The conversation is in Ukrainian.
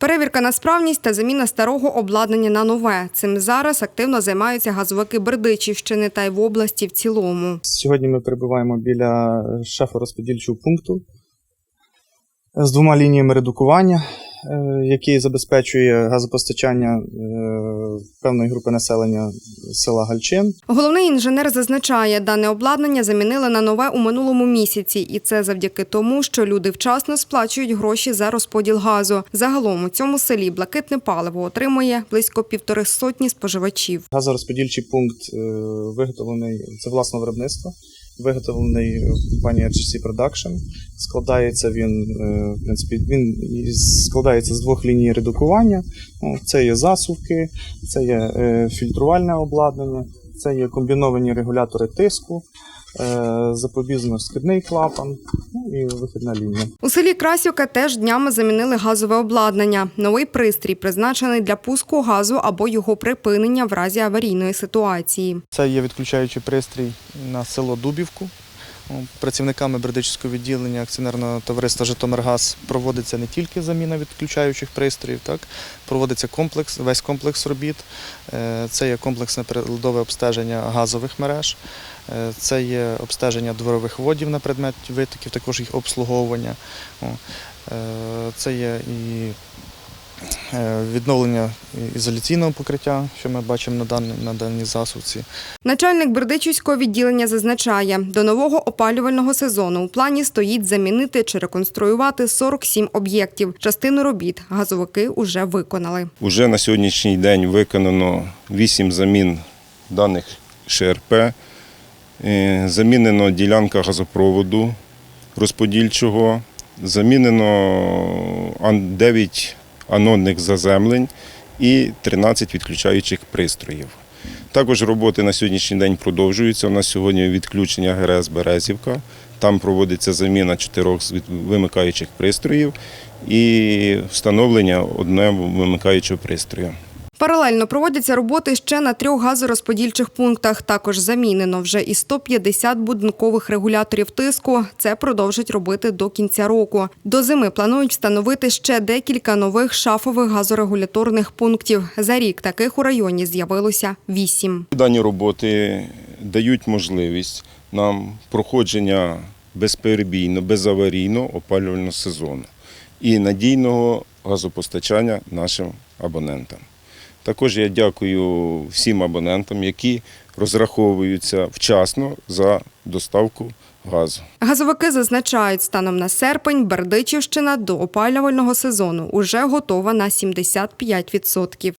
Перевірка на справність та заміна старого обладнання на нове. Цим зараз активно займаються газовики Бердичівщини та й в області в цілому. Сьогодні ми перебуваємо біля шефа розподільчого пункту з двома лініями редукування, е, який забезпечує газопостачання е, певної групи населення села Гальчин. Головний інженер зазначає, дане обладнання замінили на нове у минулому місяці, і це завдяки тому, що люди вчасно сплачують гроші за розподіл газу. Загалом у цьому селі блакитне паливо отримує близько півтори сотні споживачів. Газорозподільчий пункт е, виготовлений це власне виробництво, виготовлений компанією HC Production. Складається він, е, в принципі, він складається з двох ліній редукування. Ну, Це є засувки, це є е, фільтрувальне обладнання, це є комбіновані регулятори тиску, е, запобіжно-скидний клапан ну, і вихідна лінія. У селі Красівка теж днями замінили газове обладнання. Новий пристрій призначений для пуску газу або його припинення в разі аварійної ситуації. Це є відключаючий пристрій на село Дубівку. О, Працівниками Бердичівського відділення акціонерного товариства Житомиргаз проводиться не тільки заміна відключаючих пристроїв, так проводиться комплекс, весь комплекс робіт. Е, Це є комплексне приладове обстеження газових мереж, е, це є обстеження дворових водів на предмет витоків, також їх обслуговування. Е, Це є і відновлення ізоляційного покриття, що ми бачимо на даній, на даній засувці. Начальник Бердичівського відділення зазначає, до нового опалювального сезону у плані стоїть замінити чи реконструювати 47 об'єктів. Частину робіт газовики уже виконали. Уже на сьогоднішній день виконано 8 замін даних ШРП. Е, Замінено ділянка газопроводу розподільчого, замінено ан- 9 анодних заземлень і 13 відключаючих пристроїв. Також роботи на сьогоднішній день продовжуються. У нас сьогодні відключення ГРС Березівка. Там проводиться заміна чотирьох вимикаючих пристроїв і встановлення одного вимикаючого пристрою. Паралельно проводяться роботи ще на трьох газорозподільчих пунктах. Також замінено вже і 150 будинкових регуляторів тиску. Це продовжать робити до кінця року. До зими планують встановити ще декілька нових шафових газорегуляторних пунктів. За рік таких у районі з'явилося вісім. Дані роботи дають можливість нам проходження безперебійно, безаварійно опалювального сезону і надійного газопостачання нашим абонентам. Також я дякую всім абонентам, які розраховуються вчасно за доставку газу. Газовики зазначають, станом на серпень Бердичівщина до опалювального сезону уже готова на 75%.